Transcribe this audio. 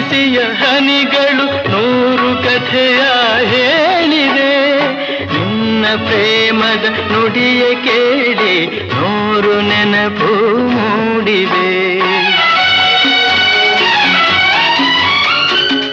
ಬಿಸಿಯ ಹನಿಗಳು ನೂರು ಕಥೆಯ ಹೇಳಿದೆ. ನಿನ್ನ ಪ್ರೇಮದ ನುಡಿಯ ಕೇಳಿ ನೂರು ನೆನಪು ಮೂಡಿವೆ